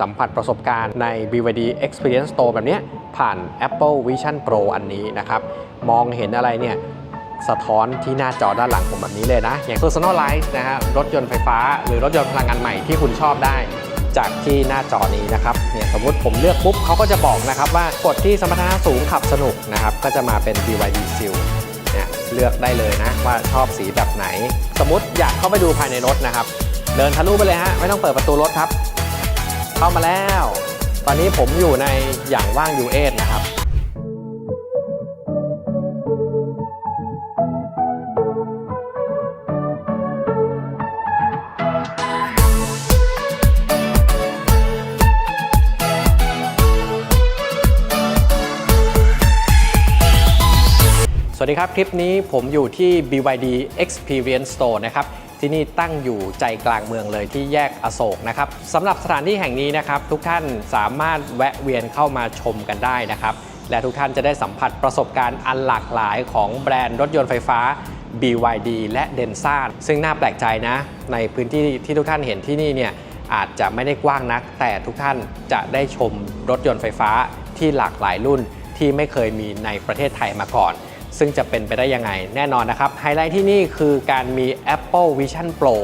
สัมผัสประสบการณ์ใน BYD Experience Store แบบนี้ผ่าน Apple Vision Pro อันนี้นะครับ มองเห็นอะไรเนี่ยสะท้อนที่หน้าจอด้านหลังผมแบบนี้เลยนะ อย่าง Personalize นะฮะรถยนต์ไฟฟ้า หรือรถยนต์พลังงานใหม่ที่คุณชอบได้ จากที่หน้าจอนี้นะครับเนี่ยสมมติผมเลือกปุ๊บเขาก็จะบอกนะครับว่ากดที่สมรรถนะสูงขับสนุกนะครับก็จะมาเป็น BYD Seal เนี่ยเลือกได้เลยนะว่าชอบสีแบบไหน สมมติอยากเข้าไปดูภายในรถนะครับ เดินทะลุไปเลยฮะไม่ต้องเปิดประตูรถครับ เข้ามาแล้ว ตอนนี้ผมอยู่ในอย่างว่าง U8 นะครับสวัสดีครับ คลิปนี้ผมอยู่ที่ BYD Experience Store นะครับ ที่นี่ตั้งอยู่ใจกลางเมืองเลยที่แยกอโศกนะครับสำหรับสถานที่แห่งนี้นะครับ ทุกท่านสามารถแวะเวียนเข้ามาชมกันได้นะครับ และทุกท่านจะได้สัมผัสประสบการณ์อันหลากหลายของแบรนด์รถยนต์ไฟฟ้า BYD และ d e n s a ซึ่งน่าแปลกใจนะ ในพื้นที่ที่ทุกท่านเห็นที่นี่เนี่ยอาจจะไม่ได้กว้างนัก แต่ทุกท่านจะได้ชมรถยนต์ไฟฟ้าที่หลากหลายรุ่นที่ไม่เคยมีในประเทศไทยมาก่อน ซึ่งจะเป็นไปได้ยังไง แน่นอนนะครับ ไฮไลท์ที่นี่คือการมี Apple Vision Pro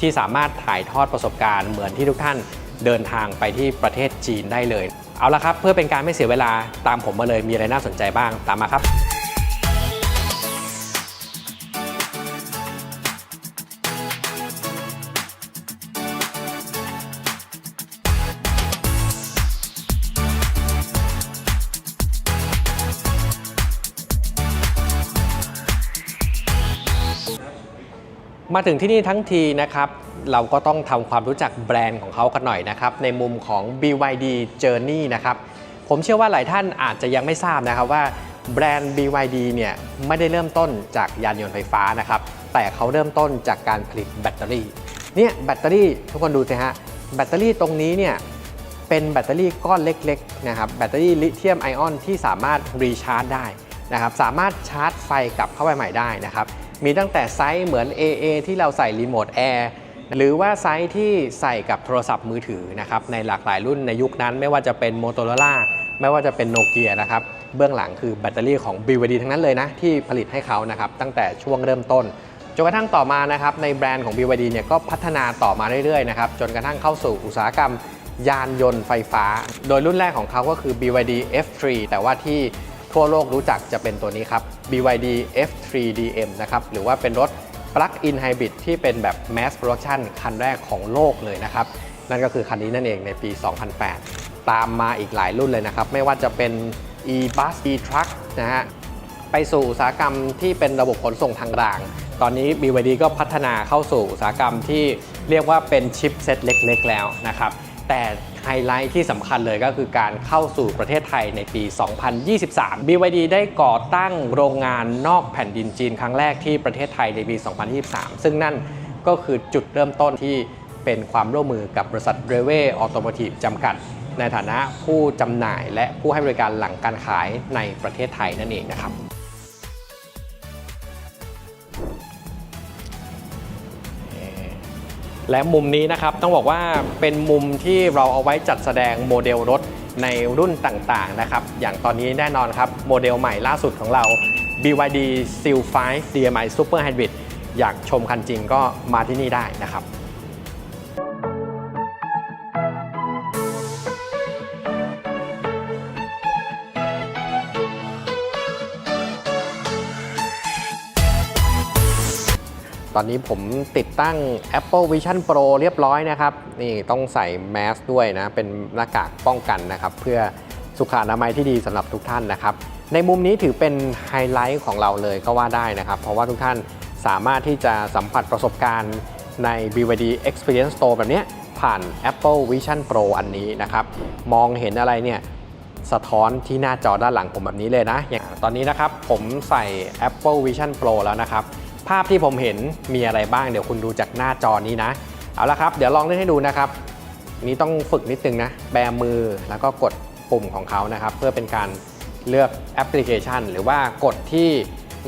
ที่สามารถถ่ายทอดประสบการณ์เหมือนที่ทุกท่านเดินทางไปที่ประเทศจีนได้เลย เอาละครับ เพื่อเป็นการไม่เสียเวลาตามผมมาเลยมีอะไรน่าสนใจบ้างตามมาครับ มาถึงที่นี่ทั้งทีนะครับ เราก็ต้องทำความรู้จักแบรนด์ของเขากันหน่อยนะครับ ในมุมของ BYD Journey นะครับ ผมเชื่อว่าหลายท่านอาจจะยังไม่ทราบนะครับว่าแบรนด์ BYD เนี่ยไม่ได้เริ่มต้นจากยานยนต์ไฟฟ้านะครับ แต่เขาเริ่มต้นจากการผลิตแบตเตอรี่ เนี่ยแบตเตอรี่ทุกคนดูสิฮะ แบตเตอรี่ตรงนี้เนี่ยเป็นแบตเตอรี่ก้อนเล็กๆนะครับ แบตเตอรี่ลิเธียมไอออนที่สามารถรีชาร์จได้นะครับ สามารถชาร์จไฟกลับเข้าไปใหม่ได้นะครับ มีตั้งแต่ไซส์เหมือน AA ที่เราใส่รีโมทแอร์หรือว่าไซส์ที่ใส่กับโทรศัพท์มือถือนะครับในหลากหลายรุ่นในยุคนั้นไม่ว่าจะเป็น Motorola ไม่ว่าจะเป็นโนเกียนะครับเบื้องหลังคือแบตเตอรี่ของ BYD ทั้งนั้นเลยนะ ที่ผลิตให้เขานะครับตั้งแต่ช่วงเริ่มต้นจนกระทั่งต่อมานะครับในแบรนด์ของ BYD เนี่ยก็พัฒนาต่อมาเรื่อยๆนะครับจนกระทั่งเข้าสู่อุตสาหกรรมยานยนต์ไฟฟ้า โดยรุ่นแรกของเขาก็คือ BYD F3 แต่ว่าที่ ทั่วโลกรู้จักจะเป็นตัวนี้ครับ BYD F3DM นะครับหรือว่าเป็นรถ Plug-in Hybrid ที่เป็นแบบ Mass Production คันแรกของโลกเลยนะครับ นั่นก็คือคันนี้นั่นเองในปี 2008 ตามมาอีกหลายรุ่นเลยนะครับ ไม่ว่าจะเป็น e-bus e-truck นะฮะไปสู่อุตสาหกรรมที่เป็นระบบขนส่งทางราง ตอนนี้ BYD ก็พัฒนาเข้าสู่อุตสาหกรรมที่เรียกว่าเป็นชิปเซ็ตเล็ก ๆ แล้วนะครับ แต่ ไฮไลท์ที่สำคัญเลยก็คือการเข้าสู่ประเทศไทยในปี 2023 BYD ได้ก่อตั้งโรงงานนอกแผ่นดินจีนครั้งแรกที่ประเทศไทยในปี 2023 ซึ่งนั่นก็คือจุดเริ่มต้นที่เป็นความร่วมมือกับบริษัทเรเว่ออโตโมทีฟจำกัด ในฐานะผู้จำหน่ายและผู้ให้บริการหลังการขายในประเทศไทยนั่นเองนะครับ และมุมนี้นะครับต้องบอกว่าเป็นมุมที่เราเอาไว้จัดแสดงโมเดลรถในรุ่นต่างๆนะครับอย่างตอนนี้แน่นอนครับโมเดลใหม่ล่าสุดของเรา BYD Seal 5 DMI Super Hybrid อยากชมคันจริงก็มาที่นี่ได้นะครับ ตอนนี้ผมติดตั้ง Apple Vision Pro เรียบร้อยนะครับ นี่ต้องใส่แมสด้วยนะ เป็นหน้ากากป้องกันนะครับ เพื่อสุขอนามัยที่ดีสำหรับทุกท่านนะครับ ในมุมนี้ถือเป็นไฮไลท์ของเราเลยก็ว่าได้นะครับ เพราะว่าทุกท่านสามารถที่จะสัมผัสประสบการณ์ใน BYD Experience Store แบบนี้ผ่าน Apple Vision Pro อันนี้นะครับ มองเห็นอะไรเนี่ยสะท้อนที่หน้าจอด้านหลังผมแบบนี้เลยนะ อย่างตอนนี้นะครับผมใส่ Apple Vision Pro แล้วนะครับ ภาพที่ผมเห็นมีอะไรบ้างเดี๋ยวคุณดูจากหน้าจอนี้นะ เอาละครับ เดี๋ยวลองเล่นให้ดูนะครับ นี่ต้องฝึกนิดนึงนะ แบมือแล้วก็กดปุ่มของเขานะครับ เพื่อเป็นการเลือกแอปพลิเคชัน หรือว่ากดที่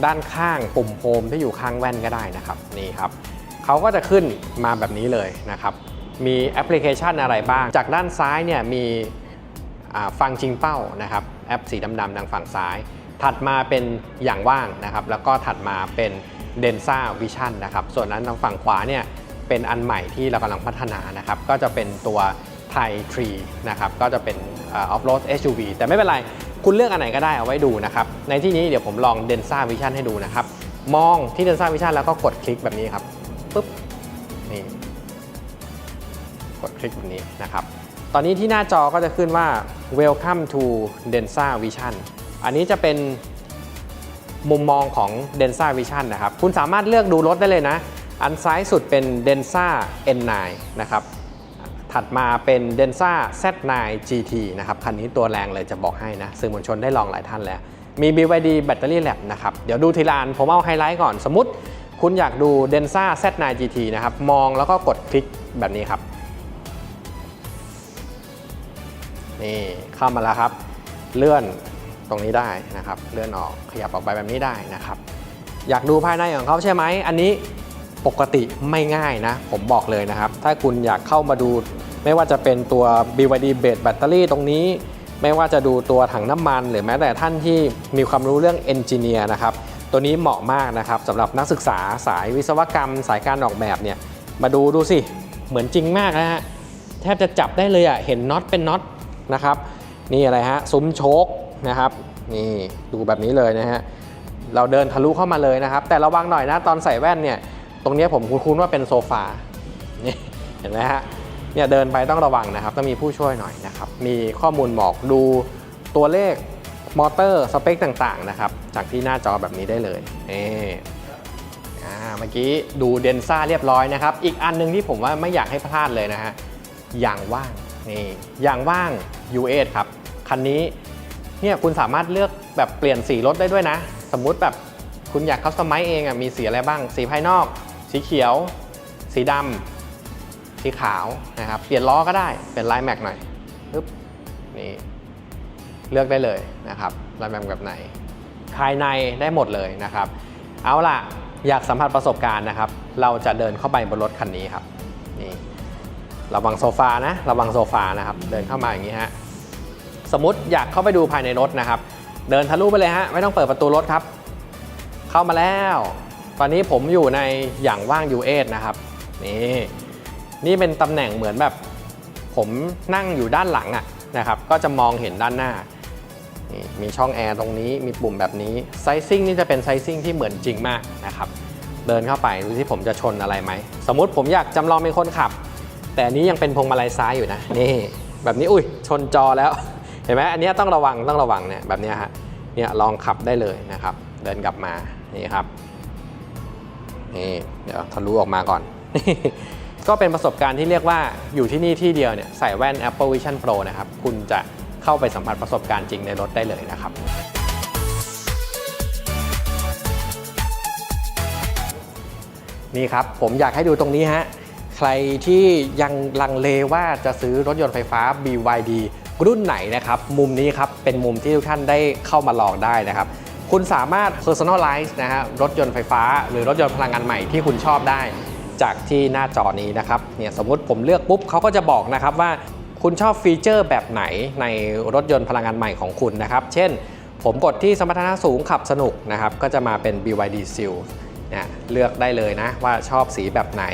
ด้านข้างปุ่มโฮมที่อยู่ข้างแว่นก็ได้นะครับนี่ครับเขาก็จะขึ้นมาแบบนี้เลยนะครับ มีแอปพลิเคชันอะไรบ้าง จากด้านซ้ายเนี่ยมีฟังชิงเป้านะครับแอปสีดำๆทางฝั่งซ้าย ถัดมาเป็นอย่างว่างนะครับ แล้วก็ถัดมาเป็น Densa Vision นะครับส่วนนั้นทางฝั่งขวาเนี่ยเป็นอันใหม่ที่เรากำลังพัฒนานะครับก็จะเป็นตัวไทยทรีนะครับก็จะเป็นออฟโรด SUV แต่ไม่เป็นไร คุณเลือกอันไหนก็ได้เอาไว้ดูนะครับในที่นี้เดี๋ยวผมลอง Densa Vision ให้ดูนะครับมองที่ Densa Vision แล้วก็กดคลิกแบบนี้ครับปุ๊บนี่กดคลิกแบบนี้นะครับตอนนี้ที่หน้าจอก็จะขึ้นว่า Welcome to Densa Vision อันนี้จะเป็น มุมมองของ Densa Vision นะครับ คุณสามารถเลือกดูรถได้เลยนะ อันซ้ายสุดเป็น Densa N9 นะครับ ถัดมาเป็น Densa Z9 GT นะครับ คันนี้ตัวแรงเลยจะบอกให้นะ สื่อมวลชนได้ลองหลายท่านแล้ว มี BYD Battery Lab นะครับ เดี๋ยวดูทีละอัน ผมเอาไฮไลท์ก่อน สมมติคุณอยากดู Densa Z9 GT นะครับ มองแล้วก็กดคลิกแบบนี้ครับ นี่เข้ามาแล้วครับ เลื่อน รงนี้ได้นะครับ เลื่อนออกขยับออกไปแบบนี้ได้นะครับ อยากดูภายในของเขาใช่ไหมอันนี้ปกติไม่ง่ายนะ ผมบอกเลยนะครับ ถ้าคุณอยากเข้ามาดู ไม่ว่าจะเป็นตัว BYD Base Battery ตรงนี้ ไม่ว่าจะดูตัวถังน้ำมัน หรือแม้แต่ท่านที่มีความรู้เรื่องเอนจิเนียร์นะครับ ตัวนี้เหมาะมากนะครับสำหรับนักศึกษาสายวิศวกรรม สายการออกแบบเนี่ยมาดูดูสิเหมือนจริงมากนะฮะแทบจะจับได้เลยอะ่ะเห็นน็อตเป็นน็อตนะครับนี่อะไรฮะซุ้มโชค นะครับ นี่ดูแบบนี้เลยนะฮะเราเดินทะลุเข้ามาเลยนะครับ แต่ระวังหน่อยนะตอนใส่แว่นเนี่ย ตรงนี้ผมคุ้นๆว่าเป็นโซฟานี่เห็นไหมฮะเนี่ยเดินไปต้องระวังนะครับ ต้องมีผู้ช่วยหน่อยนะครับ มีข้อมูลบอกดูตัวเลขมอเตอร์สเปคต่างๆนะครับ จากที่หน้าจอแบบนี้ได้เลยนี่อ่าเมื่อกี้ดูเดนซ่าเรียบร้อยนะครับ อีกอันหนึงที่ผมว่าไม่อยากให้พลาดเลยนะฮะยางว่างนี่ยางว่าง U8 ครับ คันนี้ เนี่ยคุณสามารถเลือกแบบเปลี่ยนสีรถได้ด้วยนะ สมมุติแบบคุณอยากคัสตอมไมซ์เองอะมีสีอะไรบ้าง สีภายนอก สีเขียว สีดำสีขาวนะครับ เปลี่ยนล้อก็ได้เป็นลายแม็กหน่อยปึ๊บนี่เลือกได้เลยนะครับลายแม็กแบบไหน ภายในได้หมดเลยนะครับ เอาล่ะอยากสัมผัสประสบการณ์นะครับ เราจะเดินเข้าไปบนรถคันนี้ครับนี่ระวังโซฟานะ ระวังโซฟานะครับ เดินเข้ามาอย่างนี้ฮะ สมมติอยากเข้าไปดูภายในรถนะครับ เดินทะลุไปเลยฮะไม่ต้องเปิดประตูรถครับ เข้ามาแล้ว ตอนนี้ผมอยู่ในอย่างว่าง U8 นะครับนี่นี่เป็นตำแหน่งเหมือนแบบ ผมนั่งอยู่ด้านหลังอะนะครับ ก็จะมองเห็นด้านหน้านี่มีช่องแอร์ตรงนี้มีปุ่มแบบนี้ไซซิ่งนี่จะเป็นไซซิ่งที่เหมือนจริงมากนะครับ เดินเข้าไปดูที่ผมจะชนอะไรไหม สมมุติผมอยากจำลองเป็นคนขับ แต่นี้ยังเป็นพวงมาลัยซ้ายอยู่นะ นี่ แบบนี้อุ้ยชนจอแล้ว เห็นไหมอันนี้ต้องระวังต้องระวังเนี่ยแบบนี้ฮะเนี่ยลองขับได้เลยนะครับ เดินกลับมานี่ครับนี่เดี๋ยวทะลุออกมาก่อน ก็เป็นประสบการณ์ที่เรียกว่าอยู่ที่นี่ที่เดียวเนี่ยใส่แว่น Apple Vision Pro นะครับ คุณจะเข้าไปสัมผัสประสบการณ์จริงในรถได้เลยนะครับนี่ครับ ผมอยากให้ดูตรงนี้ฮะ ใครที่ยังลังเลว่าจะซื้อรถยนต์ไฟฟ้า BYD รุ่นไหนนะครับ มุมนี้ครับ เป็นมุมที่ทุกท่านได้เข้ามาลองได้นะครับ คุณสามารถ personalize นะฮะรถยนต์ไฟฟ้า หรือรถยนต์พลังงานใหม่ที่คุณชอบได้ จากที่หน้าจอนี้นะครับเนี่ยสมมติผมเลือกปุ๊บเขาก็จะบอกนะครับว่าคุณชอบฟีเจอร์แบบไหนในรถยนต์พลังงานใหม่ของคุณนะครับ เช่น ผมกดที่สมรรถนะสูงขับสนุกนะครับ ก็จะมาเป็น BYD Seal เนี่ยเลือกได้เลยนะว่าชอบสีแบบไหน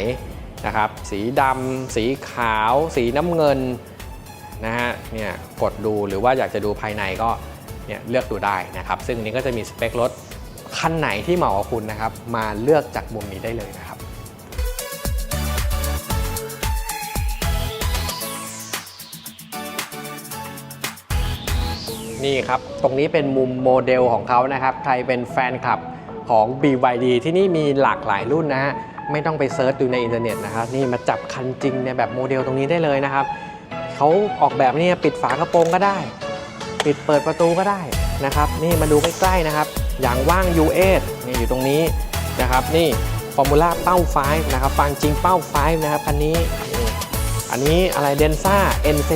นะครับ สีดำ สีขาว สีน้ำเงิน นะฮะเนี่ยกดดูหรือว่าอยากจะดูภายในก็เนี่ยเลือกดูได้นะครับ ซึ่งนนี้ก็จะมีสเปครถคันไหนที่เหมาะกับคุณนะครับ มาเลือกจากมุมนี้ได้เลยนะครับนี่ครับ ตรงนี้เป็นมุมโมเดลของเขานะครับ ใครเป็นแฟนคลับของ BYD ที่นี่มีหลากหลายรุ่นนะฮะ ไม่ต้องไปเซิร์ชดูในอินเทอร์เน็ตนะครับ นี่มาจับคันจริงในแบบโมเดลตรงนี้ได้เลยนะครับ เขาออกแบบนี่ปิดฝากระโปรงก็ได้ ปิดเปิดประตูก็ได้นะครับ นี่มาดูใกล้ๆนะครับ อย่างว่าง U8 นี่อยู่ตรงนี้นะครับ นี่ฟอร์มูล่าเป้า5นะครับฟังจริงเป้า5นะครับคันนี้ อันนี้อะไรเดนซ่า N7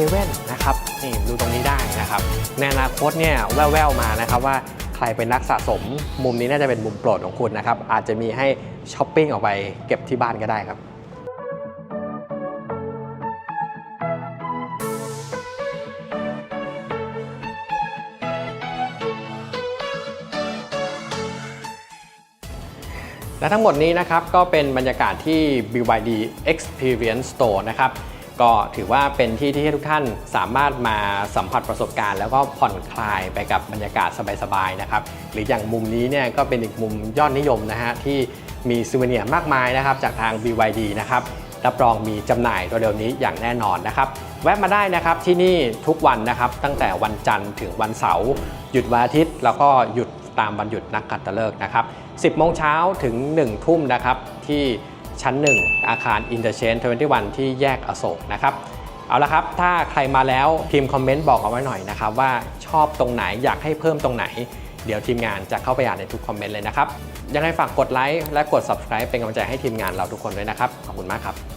นะครับนี่ดูตรงนี้ได้นะครับ ในอนาคตเนี่ยแว่วๆมานะครับว่าใครเป็นนักสะสมมุมนี้น่าจะเป็นมุมโปรดของคุณนะครับ อาจจะมีให้ช้อปปิ้งออกไปเก็บที่บ้านก็ได้ครับ และทั้งหมดนี้นะครับก็เป็นบรรยากาศที่ BYD Experience Store นะครับก็ถือว่าเป็นที่ที่ให้ทุกท่านสามารถมาสัมผัสประสบการณ์ แล้วก็ผ่อนคลายไปกับบรรยากาศสบายๆนะครับหรืออย่างมุมนี้เนี่ยก็เป็นอีกมุมยอดนิยมนะฮะที่มีซูเวเนียร์มากมายนะครับจากทาง BYD นะครับรับรองมีจำหน่ายเร็วๆนี้อย่างแน่นอนนะครับแวะมาได้นะครับที่นี่ทุกวันนะครับตั้งแต่วันจันทร์ถึงวันเสาร์หยุดวันอาทิตย์แล้วก็หยุด ตามวันหยุดนักขัตฤกษ์นะครับ 10 โมงเช้าถึง 1 ทุ่มนะครับที่ชั้น 1 อาคาร Interchange 21 ที่แยกอโศกนะครับเอาละครับ ถ้าใครมาแล้วพิมพ์คอมเมนต์บอกเอาไว้หน่อยนะครับว่าชอบตรงไหนอยากให้เพิ่มตรงไหน เดี๋ยวทีมงานจะเข้าไปอ่านในทุกคอมเมนต์เลยนะครับ ยังไงฝากกดไลค์และกด subscribe เป็นกำลังใจให้ทีมงานเราทุกคนด้วยนะครับ ขอบคุณมากครับ